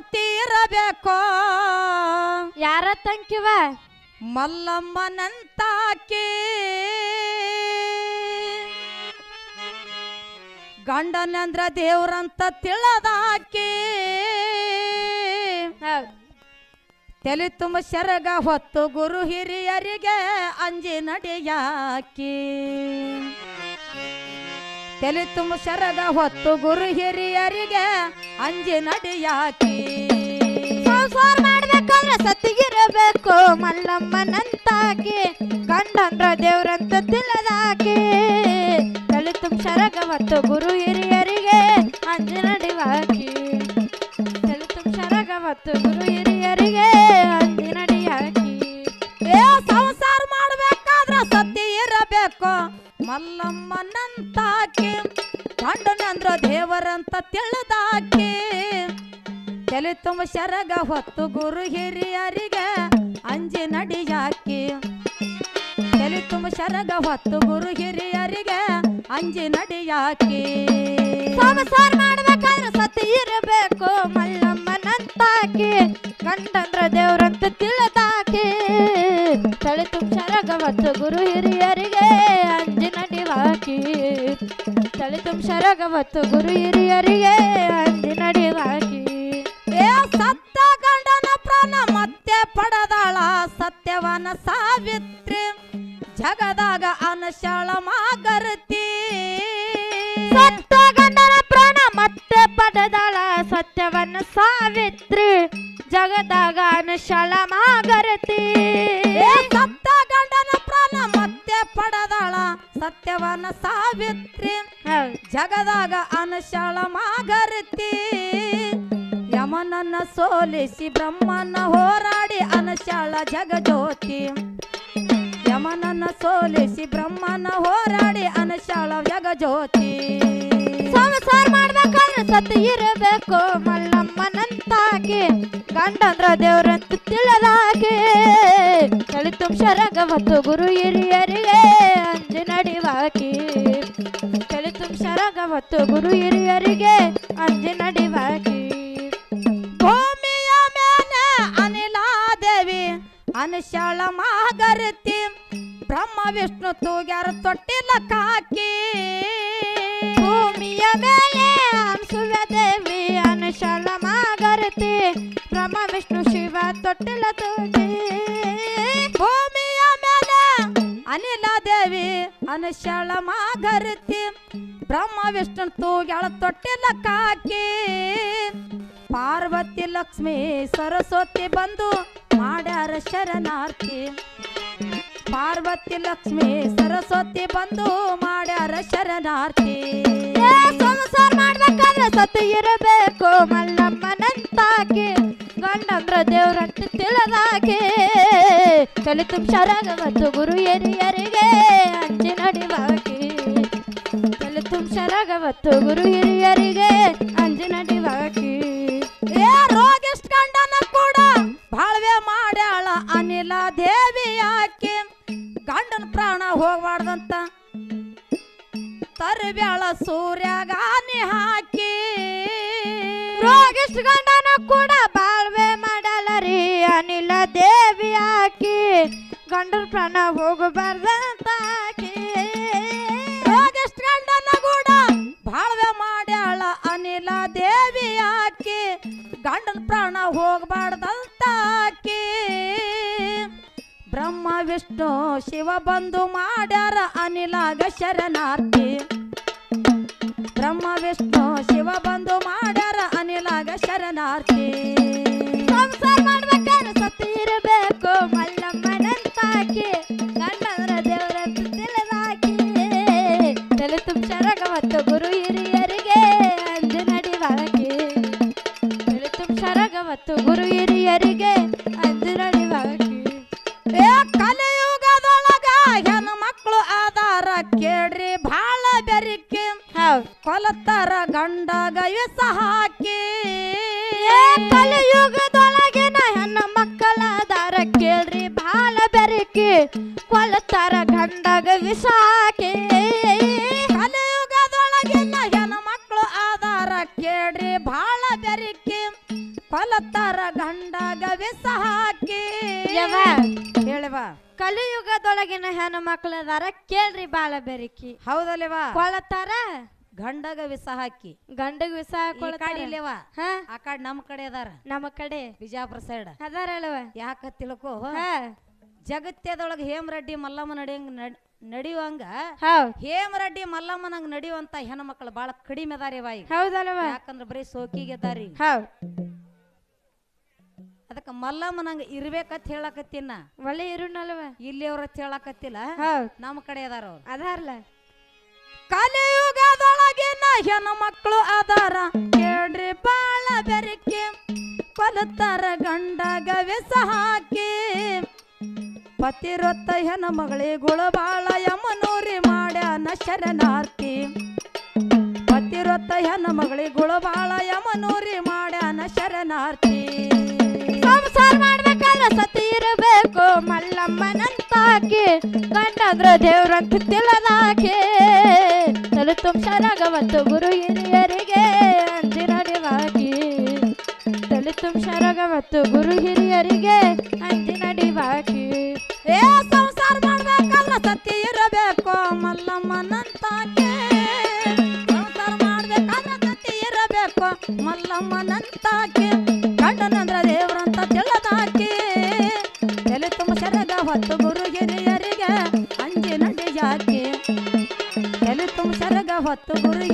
ತೀರಬೇಕು ಯಾರ ತಂಕಿವ? ಮಲ್ಲಮ್ಮನಂತಾಕಿ. ಗಂಡನಂದ್ರ ದೇವ್ರಂತ ತಿಳದಾಕಿ. ತಲೆ ತುಂಬ ಶರಗ ಹೊತ್ತು ಗುರು ಹಿರಿಯರಿಗೆ ಅಂಜಿ ನಡೆಯಾಕಿ. ತಲೆ ತುಂಬ ಶರದ ಹೊತ್ತು ಗುರು ಹಿರಿಯರಿಗೆ ಅಂಜಿ ನಡೆಯಾಕಿ. ಸಂಸಾರ ಮಾಡ್ಬೇಕಂದ್ರೆ ಸತ್ತಿಗಿರಬೇಕು, ಮಲ್ಲಮ್ಮನಂತಾಕಿ, ಕಂಡಂದ್ರ ದೇವ್ರಂತ ತಿಳದಾಕಿ. ತಲೆ ತುಂಬ ಹೊತ್ತು ಗುರು ಹಿರಿಯರಿಗೆ ಅಂಜಿ ನಡಿವಾಕಿ. ತಲೆ ತುಂಬ ಹೊತ್ತು ಗುರು ಹಿರಿಯರಿಗೆ ಮಲ್ಲಮ್ಮನಂತಾಕಿ ಗಂಡನಂದ್ರ ದೇವರಂತ ತಿಳಿದಾಕೆ. ತಲೆ ತುಂಬ ಶರಗ ಹೊತ್ತು ಗುರು ಹಿರಿಯರಿಗೆ ಅಂಜಿ ನಡಿಯಾಕೆ. ತಲೆ ತುಂಬ ಶರಗ ಹೊತ್ತು ಗುರು ಹಿರಿಯರಿಗೆ ಅಂಜಿ ನಡಿಯಾಕೆ. ಸಂಸಾರ ಮಾಡ್ಬೇಕಾದ್ರೆ ಸತಿ ಇರಬೇಕು, ಮಲ್ಲಮ್ಮನಂತಾಕೆ. ಗಂಡಂದ್ರ ದೇವರಂತ ತಿಳಿದಾಕೆ. ತಲೆ ತುಂಬ ಹೊತ್ತು ಗುರು ಹಿರಿಯರಿಗೆ ಶರಗವತ್ತು ಗುರು ಹಿರಿಯರಿಗೆ ನಡಿವಾಕಿ. ಏ ಸತ್ತ ಗಂಡನ ಪ್ರಾಣ ಮತ್ತೆ ಪಡೆದಾಳ ಸತ್ಯವನ ಸಾವಿತ್ರಿ. ಜಗದಾಗ ಅನಶಾಳ ಮಾಗರತಿ. ಸತ್ತ ಗಂಡನ ಪ್ರಾಣ ಮತ್ತೆ ಪಡೆದಾಳ ಸತ್ಯವನ್ನ ಸಾವಿತ್ರಿ. ಜಗದಾಗ ಅನಶಾಳ ಮಾಗರತಿ. ಸತ್ತ ಗಂಡನ ಪಡೆದಾಳ ಸತ್ಯವನ ಸಾವಿತ್ರಿ. ಜಗದಾಗ ಅನಶಾಳ ಮಾಗರ್ತಿ ಯಮನನ್ನ ಸೋಲಿಸಿ ಬ್ರಹ್ಮನ ಹೋರಾಡಿ ಅನಶಾಳ ಜಗಜ್ಯೋತಿ. ಯಮನನ್ನ ಸೋಲಿಸಿ ಬ್ರಹ್ಮನ ಹೋರಾಡಿ ಅನಶಾಳ ಜಗಜ್ಯೋತಿ. ಸಂಸಾರ ಮಾಡ್ಬೇಕಾದ್ರೆ ಸತ್ತು ಇರಬೇಕು. ಮಲ್ಲಮ್ಮನಂತಾಗಿ ಗಂಡಂದ್ರ ದೇವ್ರಂತ ತಿಳಿದಾಗಿ ತಳಿ ಶರಗ ಮತ್ತು ಗುರು ಹಿರಿಯರಿಗೆ ಅಂಜಿ ನಡಿವಾಕಿ ಕಳಿತು ಶರಗ ಮತ್ತು ಗುರು ಹಿರಿಯರಿಗೆ ಅಂಜಿ ನಡಿವಾಕಿ ಭೂಮಿಯ ಮೇಲೆ ಅನಿಲಾದೇವಿ, ಅನುಶಾಳ ಮಾಗರತಿ, ಬ್ರಹ್ಮ, ವಿಷ್ಣು, ತೂಗ್ಯಾರ ತೊಟ್ಟಿಲ್ಲ ಕಾಕಿ. ಭೂಮಿಯ ಮೇಲೆ ಹಂಸುವ ದೇವಿ ಅನುಶಾಲ ಮಾಗರತಿ, ಬ್ರಹ್ಮ, ವಿಷ್ಣು, ಶಿವ ತೊಟ್ಟಿಲ್ಲ ತೂಗಿ ಅನಶಾಳ ಮಾಗರ್ತಿ ಬ್ರಹ್ಮ ವಿಷ್ಣು ತೂಗ್ಯಾಳ ತೊಟ್ಟಿಲ ಕಾಕಿ. ಪಾರ್ವತಿ ಲಕ್ಷ್ಮಿ ಸರಸ್ವತಿ ಬಂದು ಮಾಡ್ಯಾರ ಶರಣಾರ್ಥಿ. ಪಾರ್ವತಿ ಲಕ್ಷ್ಮಿ ಸರಸ್ವತಿ ಬಂದು ಮಾಡ್ಯಾರ ಶರಣಾರ್ಥಿ. ಸಂಸಾರ ಮಾಡ್ಬೇಕಾದ್ರೆ ಸತ್ತು ಇರಬೇಕು ಮಲ್ಲಮ್ಮನಂತಾಗಿ ಗಂಡಂದ್ರ ದೇವ್ರಂತ ತಿಳಿದಾಗಿ ಕಲಿತು ಶರಗವತ್ತು ಗುರು ಹಿರಿಯರಿಗೆ ತುಂಬ ಗುರು ಹಿರಿಯರಿಗೆ ಅಂಜಿನಟಿ ಹೊಡಿ ಏ ರೋಗಿಷ್ಟ್ ಗಂಡನ ಕೂಡ ಬಾಳ್ವೆ ಮಾಡ್ಯಾಳ ಅನಿಲ ದೇವಿ ಆಕಿ ಗಂಡನ ಪ್ರಾಣ ಹೋಗ್ಬಾರ್ದಂತ ತರಬ್ಯಾಳ ಸೂರ್ಯಗಾನಿ ಹಾಕಿ. ರೋಗಿಷ್ಟ್ ಗಂಡನ ಕೂಡ ಬಾಳ್ವೆ ಮಾಡಲ್ಲ ರೀ ಅನಿಲ ದೇವಿ ಆಕಿ ಗಂಡನ ಪ್ರಾಣ ಹೋಗಬಾರ್ದಂತ ಪ್ರಾಣ ಬ್ರಹ್ಮ ವಿಷ್ಣು ಶಿವ ಬಂದು ಮಾಡ್ಯಾರ ಅನಿಲಾಗ ಶರಣಾರ್ಥಿ. ಬ್ರಹ್ಮ ವಿಷ್ಣು ಶಿವ ಬಂದು ಮಾಡ್ಯಾರ ಅನಿಲಾಗ ಶರಣಾರ್ಥಿ. ಸಂಸಾರ ಮಾಡ್ಬೇಕಾದ್ರೆ ಸತ್ತಿರಬೇಕು ಮಲ್ಲಮ್ಮನಂತಾಕಿ. ಕೇಳ್ರಿ, ಭಾಳ ಬೆರಿಕೆ. ಕೊಲತ್ತಾರ ಗಂಡಗ ವಿಷ ಹಾಕಿ. ಕಲಿಯುಗದೊಳಗಿನ ಹೆಣ್ಣು ಮಕ್ಕಳ ದಾರ ಕೇಳ್ರಿ ಬಾಳ ಬೆರಿಕೆ. ಕೊಲತ್ತಾರ ಗಂಡಗ ವಿಷ ಗಂಡಗ ವಿಷ ಹಾಕಿ ಹೇಳವ ಕಲಿಯುಗದೊಳಗಿನ ಹೆಣ್ಣು ಮಕ್ಕಳು ಅದಾರ ಕೇಳ್ರಿ ಬಾಳ ಬೆರಿಕಿ. ಹೌದಲ್ವಾ ಕೊಳತಾರ? ಗಂಡಗ ವಿಸ ಹಾಕಿ ಗಂಡಗ ವಿಸ ಈ ಕಡೆ ಹಾ? ಆ ಕಡೆ ನಮ್ ಕಡೆ ಅದಾರ. ನಮ್ಮ ಕಡೆ. ಬಿಜಾಪುರ ಸೈಡ್ ಅದಾರ ಅಲ್ವ ಯಾಕ ತಿಳ್ಕೊ? ಜಗತ್ತದೊಳಗ ಹೇಮರೆಡ್ಡಿ ಮಲ್ಲಮ್ಮ ನಡೆಯಂಗ ನಡ್- ನಡೆಯುವಂಗ ಹೇಮರೆಡ್ಡಿ ಮಲ್ಲಮ್ಮನಂಗ ನಡೆಯುವಂತ ಹೆಣ್ಮಕ್ಳು ಬಾಳ ಕಡಿಮೆ ಅದಾರಿ ಈಗ. ಹೌದಲ್ವ ಯಾಕಂದ್ರ ಬರೀ ಸೋಕಿಗೆ ಅದಾರಿ. ಹೌದ್ ಅದಕ್ಕ ಮಲ್ಲಮ್ಮನಂಗ ಇರ್ಬೇಕತ್ ಹೇಳಕತ್ತಿನ. ಒಳ್ಳೆ ಇರುಣಲ್ವ? ಇಲ್ಲಿ ಅವ್ರ ಹೇಳಕತ್ತಿಲ್ಲ. ನಮ್ಮ ಕಡೆ ಅದಾರ ಅವ್ರು. ಅದಾರ್ಲ. ಕಲಿಯುಗದೊಳಗಿನ ಹೆಣ್ಣು ಮಕ್ಕಳು ಅದಾರ. ಕೇಳ್ರಿ ಬಾಳ ಬೆರಕೆ. ಕೊಲತಾರ ಗಂಡ ಗವಿಸ ಹಾಕಿ ಪತಿರೊತ್ತ ಹೆಣ್ಣು ಮಗಳಿಗಳು ಬಾಳ ಯಮನೂರಿ ಮಾಡ್ಯಾನ ಶರಣಾರ್ಥಿ. ಪತಿರೊತ್ತ ಹೆಣ್ಣು ಮಗಳಿಗಳು ಬಾಳ ಯಮನೂರಿ ಮಾಡ್ಯಾನ ಶರಣಾರ್ಥಿ. ಸಂಸಾರ ಮಾಡ್ಬೇಕಾದ್ರೆ ಸತಿ ಇರಬೇಕು. ಮಲ್ಲಮ್ಮನಂತಾಕೆ, ಗಂಡಂದ್ರ ದೇವ್ರಂತ ತಿಳದಾಕಿ. ತಲೆ ಮತ್ತು ಗುರು ಹಿರಿಯರಿಗೆ ಅಂಜಿನ ಡಿವಾಕಿ ತಲೆ ಮತ್ತು ಗುರು ಹಿರಿಯರಿಗೆ ಅಂಜಿನ ಡಿವಾಕಿ ಏ ಮಲ್ಲಮ್ಮನಂತಾಕೆ ಗಂಡನಂದ್ರ ದೇವ್ರಂತ ತಿಳಿದಾಕಿ. ತಲೆ ತುಂಬ ಶರದ ಹೊತ್ತು ಗುರು ಹಿರಿಯರಿಗೆ ಅಂಜಿ ನಡಿ ಜಾಕಿ. ತಲೆ ತುಂಬ ಸೆರಗ ಹೊತ್ತು ಗುರು